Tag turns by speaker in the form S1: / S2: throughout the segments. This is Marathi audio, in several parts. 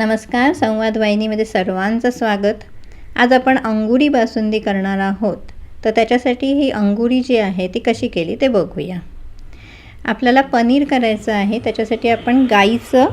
S1: नमस्कार संवाद वाहिनीमध्ये सर्वांचं स्वागत. आज आपण अंगुरी बासुंदी करणार आहोत. तर त्याच्यासाठी ही अंगुरी जी आहे ती कशी केली ते बघूया. आपल्याला पनीर करायचं आहे त्याच्यासाठी आपण गाईचं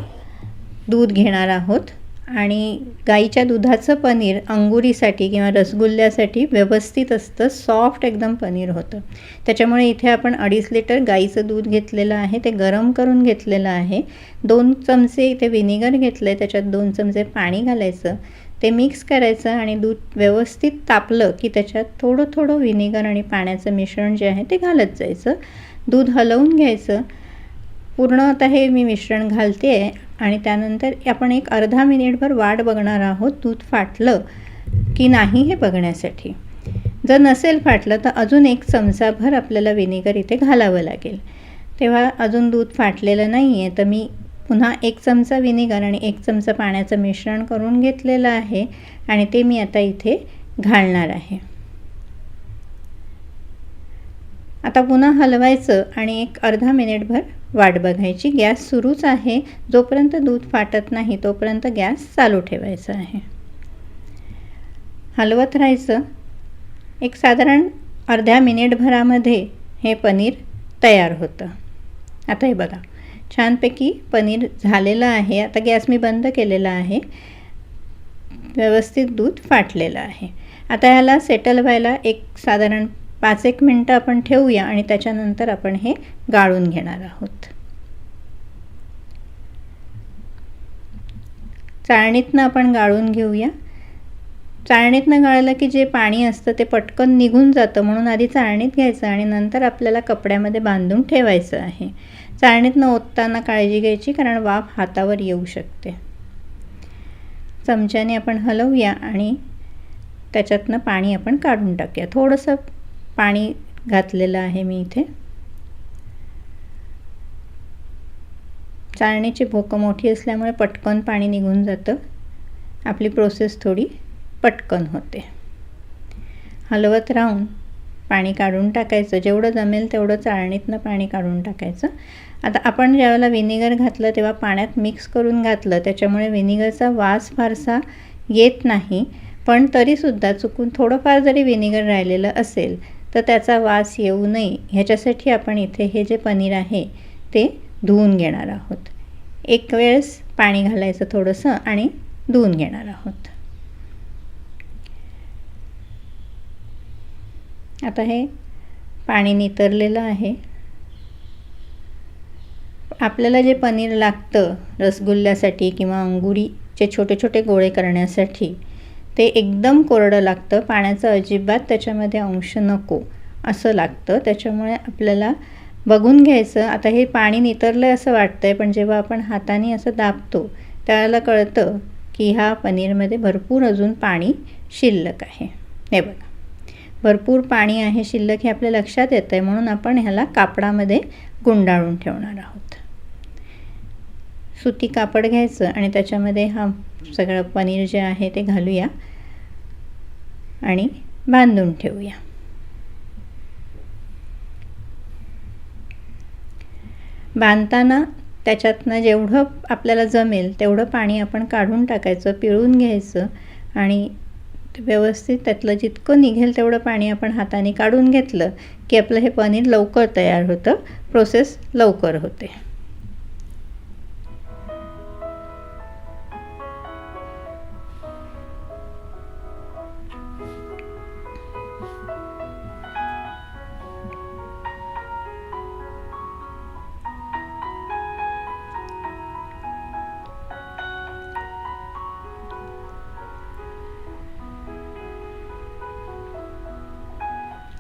S1: दूध घेणार आहोत. आणि गाईच्या दुधाचं पनीर अंगुरीसाठी किंवा रसगुल्ल्यासाठी व्यवस्थित असतं सॉफ्ट एकदम पनीर होतं. त्याच्यामुळे इथे आपण अडीच लिटर गाईचं दूध घेतलेलं आहे ते गरम करून घेतलेलं आहे. दोन चमचे इथे व्हिनेगर घेतलं आहे त्याच्यात दोन चमचे पाणी घालायचं. ते मिक्स करायचं आणि दूध व्यवस्थित तापलं की त्याच्यात थोडं थोडं व्हिनेगर आणि पाण्याचं मिश्रण जे आहे ते घालत जायचं. दूध हलवून घ्यायचं. पूर्ण आता हे मी मिश्रण घालते आहे आणि त्यानंतर आपण एक अर्धा मिनिटभर वाट बघणार आहोत दूध फाटलं की नाही हे बघण्यासाठी. जर नसेल फाटलं तर अजून एक चमचाभर आपल्याला विनेगर इथे घालावं लागेल. तेव्हा अजून दूध फाटलेलं नाही आहे तर मी पुन्हा एक चमचा विनेगर आणि एक चमचा पाण्याचं मिश्रण करून घेतलेलं आहे आणि ते मी आता इथे घालणार आहे. आता पुन्हा हलवायचं आणि एक अर्धा मिनिटभर वाट बघायची. गॅस सुरूच आहे. जोपर्यंत दूध फाटत नाही तोपर्यंत गॅस चालू ठेवायचा आहे. हलवत राहायचं. एक साधारण अर्ध्या मिनिटभरामध्ये हे पनीर तयार होतं. आता हे बघा. छानपैकी पनीर झालेलं आहे. आता गॅस मी बंद केलेला आहे. व्यवस्थित दूध फाटलेलं आहे. आता ह्याला सेटल व्हायला एक साधारण पाच एक मिनटं आपण ठेवूया आणि त्याच्यानंतर आपण हे गाळून घेणार आहोत. चाळणीतनं आपण गाळून घेऊया. चाळणीतनं गाळलं की जे पाणी असतं ते पटकन निघून जातं म्हणून आधी चाळणीत घ्यायचं आणि नंतर आपल्याला कपड्यामध्ये बांधून ठेवायचं आहे. चाळणीतनं ओतताना काळजी घ्यायची कारण वाफ हातावर येऊ शकते. चमच्याने आपण हलवूया आणि त्याच्यातनं पाणी आपण काढून टाकूया. थोडंसं पाणी घातलेलं आहे मी इथे. चाळणीची भोकं मोठी असल्यामुळे पटकन पाणी निघून जातं. आपली प्रोसेस थोडी पटकन होते. हलवत राहून पाणी काढून टाकायचं. जेवढं जमेल तेवढं चाळणीतनं पाणी काढून टाकायचं. आता आपण ज्यावेळेला विनेगर घातलं तेव्हा पाण्यात मिक्स करून घातलं. त्याच्यामुळे विनेगरचा वास फारसा येत नाही. पण तरीसुद्धा चुकून थोडंफार जरी विनेगर राहिलेलं असेल तर त्याचा वास येऊ नये. ह्याच्यासाठी आपण इथे हे जे पनीर आहे ते धुवून घेणार आहोत. एक वेळेस पाणी घालायचं थोडंसं आणि धुवून घेणार आहोत. आता हे पाणी नितरलेलं आहे. आपल्याला जे पनीर लागतं रसगुल्ल्यासाठी किंवा अंगुरीचे छोटे छोटे गोळे करण्यासाठी ते एकदम कोरडं लागतं. पाण्याचं अजिबात त्याच्यामध्ये अंश नको असं लागतं. त्याच्यामुळे आपल्याला बघून घ्यायचं. आता हे पाणी नितरलं आहे असं वाटतं आहे पण जेव्हा आपण हाताने असं दाबतो त्यावेळेला कळतं की ह्या पनीरमध्ये भरपूर अजून पाणी शिल्लक आहे. हे बघा. भरपूर पाणी आहे शिल्लक हे आपल्या लक्षात येतं आहे म्हणून आपण ह्याला कापडामध्ये गुंडाळून ठेवणार आहोत. सुती कापड घ्यायचं आणि त्याच्यामध्ये हा सगळं पनीर जे आहे ते घालूया. आणि बांधून ठेवूया. बांधताना त्याच्यातनं जेवढं आपल्याला जमेल तेवढं पाणी आपण काढून टाकायचं पिळून घ्यायचं आणि व्यवस्थित त्यातलं जितकं निघेल तेवढं पाणी आपण हाताने काढून घेतलं की आपलं हे पनीर लवकर तयार होतं. प्रोसेस लवकर होते.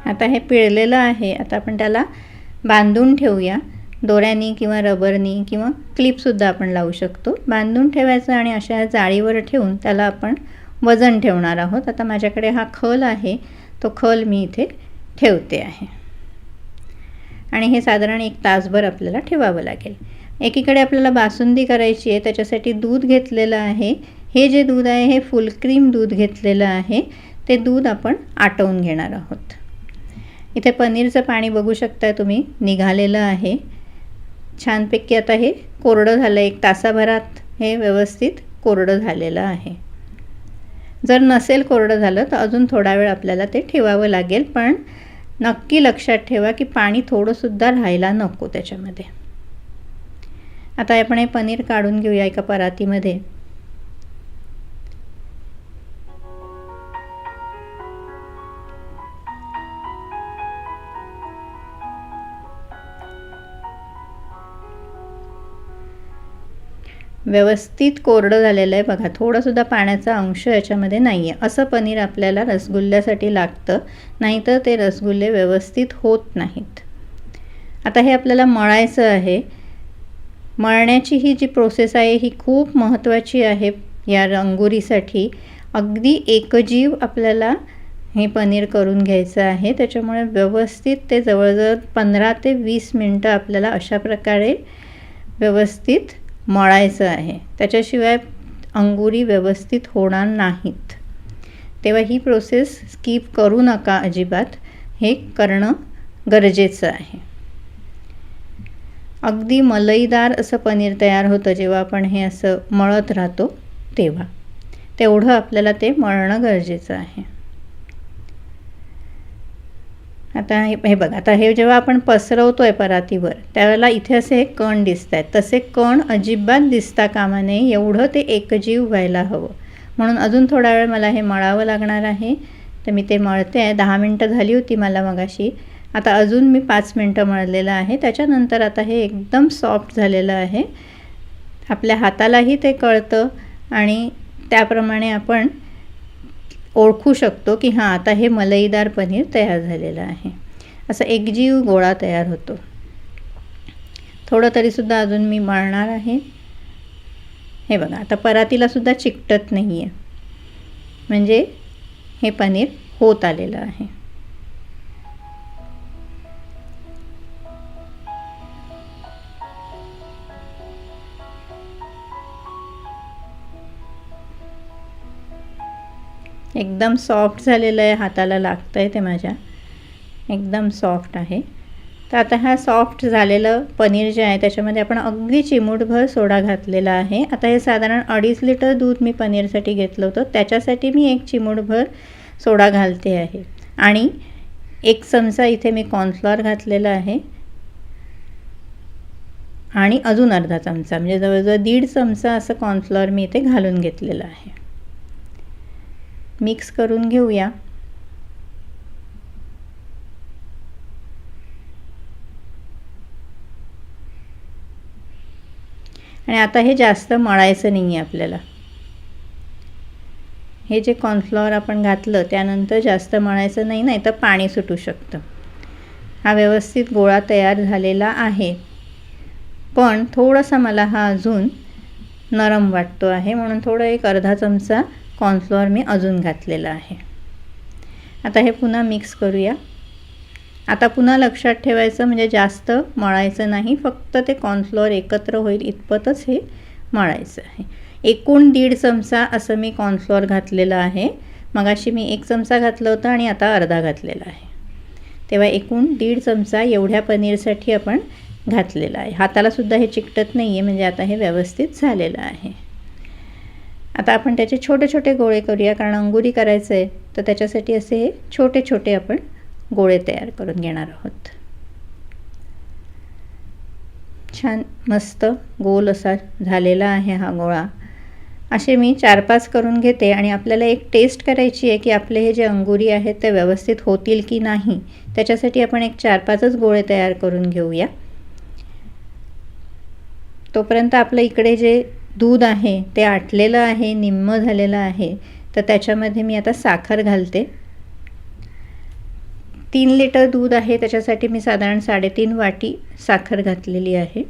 S1: आता हे पिळलेलं आहे. आता आपण त्याला बांधून ठेवूया. दोऱ्यानी किंवा रबरनी किंवा क्लिपसुद्धा आपण लावू शकतो. बांधून ठेवायचं आणि अशा जाळीवर ठेवून त्याला आपण वजन ठेवणार आहोत. आता माझ्याकडे हा खल आहे. तो खल मी इथे ठेवते आहे. आणि हे साधारण एक तासभर आपल्याला ठेवावं लागेल. एकीकडे आपल्याला बासुंदी करायची आहे. त्याच्यासाठी दूध घेतलेलं आहे. हे जे दूध आहे हे फुल क्रीम दूध घेतलेलं आहे. ते दूध आपण आटवून घेणार आहोत. इथे पनीरचं पाणी बघू शकता तुम्ही. निघालेलं आहे. छानपैकी आता हे कोरडं झालं एक तासाभरात हे व्यवस्थित कोरडं झालेलं आहे. जर नसेल कोरडं झालं तर अजून थोडा वेळ आपल्याला ते ठेवावं लागेल. पण नक्की लक्षात ठेवा की पाणी थोडंसुद्धा राहायला नको त्याच्यामध्ये. आता आपण हे पनीर काढून घेऊया एका परातीमध्ये. व्यवस्थित कोरडं झालेलं आहे. बघा थोडंसुद्धा पाण्याचा अंश याच्यामध्ये नाही आहे असं पनीर आपल्याला रसगुल्ल्यासाठी लागतं नाहीतर ते रसगुल्ले व्यवस्थित होत नाहीत. आता हे आपल्याला मळायचं आहे. मळण्याची ही जी प्रोसेस आहे ही खूप महत्त्वाची आहे या रंगोरीसाठी. अगदी एकजीव आपल्याला हे पनीर करून घ्यायचं आहे. त्याच्यामुळे व्यवस्थित ते जवळजवळ पंधरा ते वीस मिनटं आपल्याला अशा प्रकारे व्यवस्थित मळायचं आहे. त्याच्याशिवाय अंगुरी व्यवस्थित होणार नाहीत. तेव्हा ही प्रोसेस स्किप करू नका अजिबात. हे करणं गरजेचं आहे. अगदी मलईदार असं पनीर तयार होतं जेव्हा आपण हे असं मळत राहतो तेव्हा. तेवढं आपल्याला ते मळणं गरजेचं आहे. आता हे हे बघा आता हे जेव्हा आपण पसरवतो आहे परातीवर त्यावेळेला इथे असे हे कण दिसत आहेत तसे कण अजिबात दिसता कामा नये एवढं ते एकजीव व्हायला हवं. म्हणून अजून थोडा वेळ मला हे मळावं लागणार आहे. तर मी ते मळते. आहे दहा मिनटं झाली होती मला मगाशी. आता अजून मी पाच मिनटं मळलेलं आहे. त्याच्यानंतर आता हे एकदम सॉफ्ट झालेलं आहे. आपल्या हातालाही ते कळतं आणि त्याप्रमाणे आपण ओळखू शकतो की हां आता हे मलईदार पनीर तयार झालेलं आहे. असा एकजीव गोळा तयार होतो. थोडं तरीसुद्धा अजून मी मळणार आहे. हे बघा आता परातीलासुद्धा चिकटत नाही आहे म्हणजे हे पनीर होत आलेलं आहे. एकदम सॉफ्ट झालेलं आहे हाताला लागतं आहे ते माझ्या. एकदम सॉफ्ट आहे. तर आता हा सॉफ्ट झालेलं पनीर जे आहे त्याच्यामध्ये आपण अगदी चिमूटभर सोडा घातलेला आहे. आता हे साधारण अडीच लिटर दूध मी पनीरसाठी घेतलं होतं. त्याच्यासाठी मी एक चिमूटभर सोडा घालते आहे. आणि एक चमचा इथे मी कॉर्नफ्लॉर घातलेला आहे. आणि अजून अर्धा चमचा म्हणजे जवळजवळ दीड चमचा असं कॉर्नफ्लॉर मी इथे घालून घेतलेलं आहे. मिक्स करून घेऊया. आणि आता हे जास्त मळायचं नाही आहे आपल्याला. हे जे कॉर्नफ्लॉवर आपण घातलं त्यानंतर जास्त मळायचं नाही नाही तर पाणी सुटू शकतं. हा व्यवस्थित गोळा तयार झालेला आहे. पण थोडासा मला हा अजून नरम वाटतो आहे म्हणून थोडं एक अर्धा चमचा कॉर्नफ्लोअर मी अजून घातलेलं आहे. आता हे पुन्हा मिक्स करूया. आता पुन्हा लक्षात ठेवायचं म्हणजे जास्त मळायचं नाही फक्त ते कॉर्नफ्लोअर एकत्र होईल इतपतच हे मळायचं आहे. एकूण दीड चमचा असं मी कॉर्नफ्लोअर घातलेलं आहे. मगाशी मी एक चमचा घातलं होतं आणि आता अर्धा घातलेला आहे. तेव्हा एकूण दीड चमचा एवढ्या पनीरसाठी आपण घातलेला आहे. हातालासुद्धा हे चिकटत नाही आहे म्हणजे आता हे व्यवस्थित झालेलं आहे. आता आपण त्याचे छोटे छोटे गोळे करूया कारण अंगुरी करायचं आहे तर त्याच्यासाठी असे हे छोटे छोटे आपण गोळे तयार करून घेणार आहोत. छान मस्त गोल असा झालेला आहे हा गोळा. असे मी चार पाच करून घेते आणि आपल्याला एक टेस्ट करायची आहे की आपले हे जे अंगुरी आहेत ते व्यवस्थित होतील की नाही त्याच्यासाठी आपण एक चार पाचच गोळे तयार करून घेऊया. तोपर्यंत आपलं इकडे जे दूध आहे ते आटलेलं आहे निम्म झालेलं आहे तर त्याच्यामध्ये मी आता साखर घालते. तीन लिटर दूध आहे त्याच्यासाठी मी साधारण साडेतीन वाटी साखर घातलेली आहे.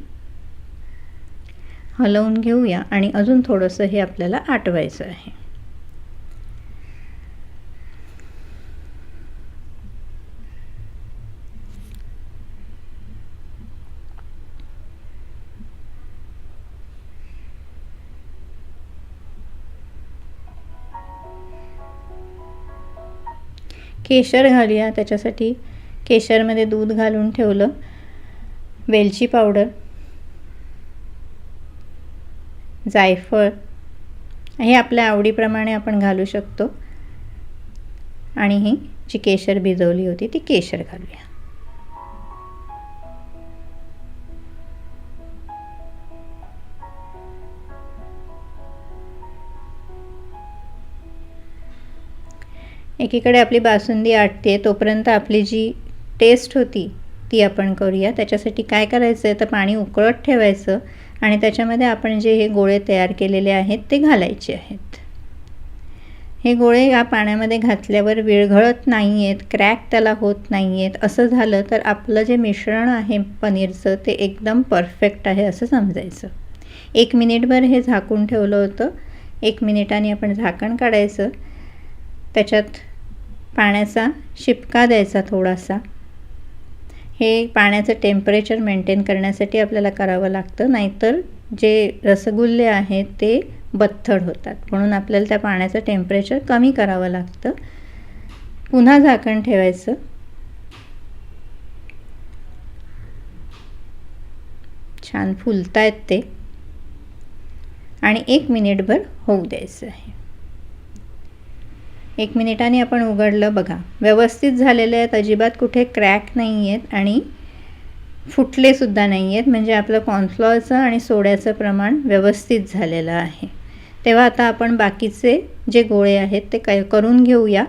S1: हलवून घेऊया आणि अजून थोडंसं हे आपल्याला आटवायचं आहे. केशर घालूया. त्याच्यासाठी केशरमध्ये दूध घालून ठेवलं. वेलची पावडर. जायफळ. हे आपल्या आवडीप्रमाणे आपण घालू शकतो. आणि ही जी केशर भिजवली होती ती केशर घालूया. एकीकडे आपली बासुंदी आटते तोपर्यंत आपली जी टेस्ट होती ती आपण करूया. त्याच्यासाठी काय करायचं? आहे तर पाणी उकळत ठेवायचं आणि त्याच्यामध्ये आपण जे हे गोळे तयार केलेले आहेत ते घालायचे आहेत. हे गोळे या पाण्यामध्ये घातल्यावर विरघळत नाही आहेत क्रॅक त्याला होत नाही आहेत असं झालं तर आपलं जे मिश्रण आहे पनीरचं ते एकदम परफेक्ट आहे असं समजायचं. एक मिनिटभर हे झाकून ठेवलं होतं. एक मिनिटाने आपण झाकण काढायचं. त्याच्यात पाण्याचा शिपका द्यायचा थोडासा. हे पाण्याचं टेम्परेचर मेंटेन करण्यासाठी आपल्याला करावं लागतं. नाहीतर जे रसगुल्ले आहेत ते बत्थड होतात. म्हणून आपल्याला त्या पाण्याचं टेम्परेचर कमी करावं लागतं. पुन्हा झाकण ठेवायचं. छान फुलतायत ते. आणि एक मिनिटभर होऊ द्यायचं आहे. एक मिनिटाने आपण उघडलं बघा. व्यवस्थित झालेले आहेत. अजिबात कुठे क्रॅक नाही आहेत आणि फुटलेसुद्धा नाही आहेत म्हणजे आपलं कॉर्नफ्लॉरचं आणि सोड्याचं प्रमाण व्यवस्थित झालेलं आहे. तेव्हा आता आपण बाकीचे जे गोळे आहेत ते क करून घेऊया.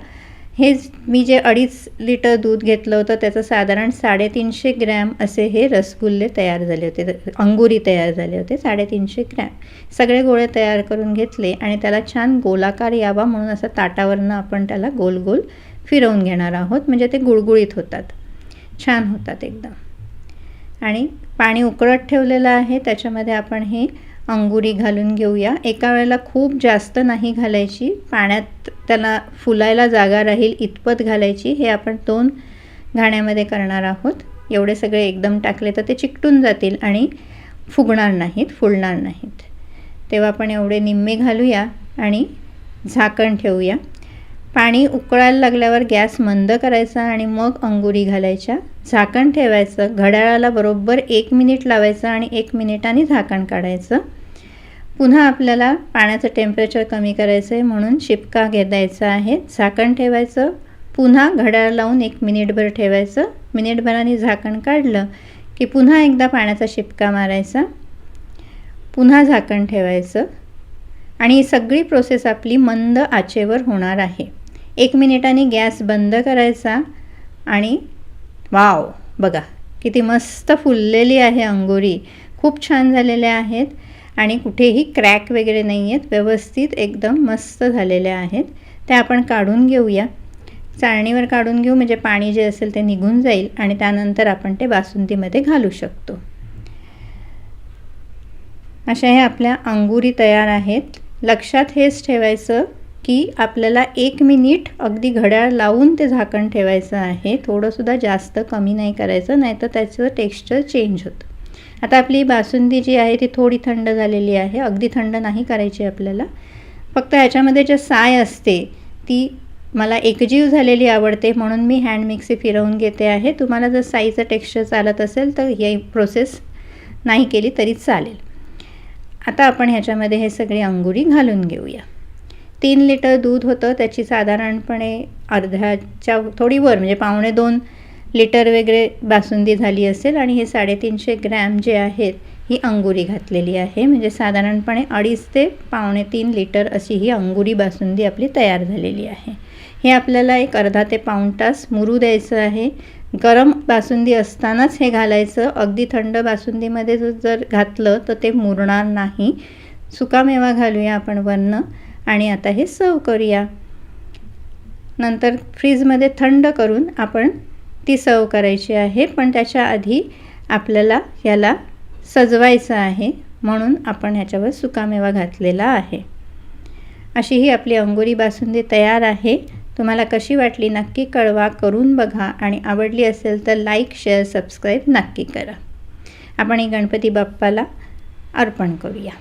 S1: हे मी जे अडीच लिटर दूध घेतलं होतं त्याचं साधारण साडेतीनशे ग्रॅम असे हे रसगुल्ले तयार झाले होते. अंगुरी तयार झाले होते साडेतीनशे ग्रॅम. सगळे गोळे तयार करून घेतले आणि त्याला छान गोलाकार यावा म्हणून असं ताटावरनं आपण त्याला गोल गोल फिरवून घेणार आहोत. म्हणजे ते गुळगुळीत होतात. छान होतात एकदम. आणि पाणी उकळत ठेवलेलं आहे. त्याच्यामध्ये आपण हे अंगुरी घालून घेऊया. एका वेळेला खूप जास्त नाही घालायची. पाण्यात त्याला फुलायला जागा राहील इतपत घालायची. हे आपण दोन घाण्यामध्ये करणार आहोत. एवढे सगळे एकदम टाकले तर ते चिकटून जातील आणि फुगणार नाहीत फुलणार नाहीत. तेव्हा आपण एवढे निम्मे घालूया आणि झाकण ठेवूया. पाणी उकळायला लागल्यावर गॅस मंद करायचा आणि मग अंगुरी घालायच्या. झाकण ठेवायचं. घड्याळाला बरोबर एक मिनिट लावायचं आणि एक मिनिटाने झाकण काढायचं. पुन्हा आपल्याला पाण्याचं टेम्परेचर कमी करायचं आहे म्हणून शिपका घेतायचा आहे. झाकण ठेवायचं. पुन्हा घड्याळ लावून एक मिनिटभर ठेवायचं. मिनिटभराने झाकण काढलं की पुन्हा एकदा पाण्याचा शिपका मारायचा. पुन्हा झाकण ठेवायचं. आणि ही सगळी प्रोसेस आपली मंद आचेवर होणार आहे. एक मिनिटाने गॅस बंद करायचा आणि वाव! बघा किती मस्त फुललेली आहे अंगोरी. खूप छान झालेल्या आहेत. आणि कुठेही क्रॅक वगैरे नाही आहेत व्यवस्थित एकदम मस्त झालेल्या आहेत. त्या आपण काढून घेऊया. चाळणीवर काढून घेऊ म्हणजे पाणी जे असेल ते निघून जाईल आणि त्यानंतर आपण ते बासुंदीमध्ये घालू शकतो. अशा हे आपल्या अंगुरी तयार आहेत. लक्षात हेच ठेवायचं की आपल्याला एक मिनिट अगदी घड्याळ लावून ते झाकण ठेवायचं आहे. थोडंसुद्धा जास्त कमी नाही करायचं नाही तर त्याचं टेक्स्चर चेंज होतं. आता आपली बासुंदी जी आहे ती थोडी थंड झालेली आहे. अगदी थंड नाही करायची आपल्याला. फक्त ह्याच्यामध्ये जे साय असते ती मला एकजीव झालेली आवडते म्हणून मी हँड मिक्सी फिरवून घेते आहे. तुम्हाला जर साईचं टेक्स्चर चालत असेल तर ही प्रोसेस नाही केली तरी चालेल. आता आपण ह्याच्यामध्ये हे सगळी अंगुरी घालून घेऊया. तीन लिटर दूध होतं त्याची साधारणपणे अर्ध्याच्या थोडी वर म्हणजे पावणे दोन लिटर वगैरे बासुंदी झाली असेल आणि हे साडेतीनशे ग्रॅम जे आहेत ही अंगुरी घातलेली आहे. म्हणजे साधारणपणे अडीच ते पावणे तीन लिटर अशी ही अंगुरी बासुंदी आपली तयार झालेली आहे. हे आपल्याला एक अर्धा ते पाऊण तास मुरू द्यायचं आहे. गरम बासुंदी असतानाच हे घालायचं. अगदी थंड बासुंदीमध्ये जर घातलं तर ते मुरणार नाही. सुकामेवा घालूया आपण वरनं आणि आता हे सर्व करूया. नंतर फ्रीजमध्ये थंड करून आपण ती सर्व करायची आहे पण त्याच्या आधी आपल्याला याला सजवायचं आहे म्हणून आपण ह्याच्यावर सुकामेवा घातलेला आहे. अशी ही आपली अंगुरी बासुंदी तयार आहे. तुम्हाला कशी वाटली नक्की कळवा करून बघा आणि आवडली असेल तर लाईक शेअर सबस्क्राईब नक्की करा. आपण ही गणपती बाप्पाला अर्पण करूया.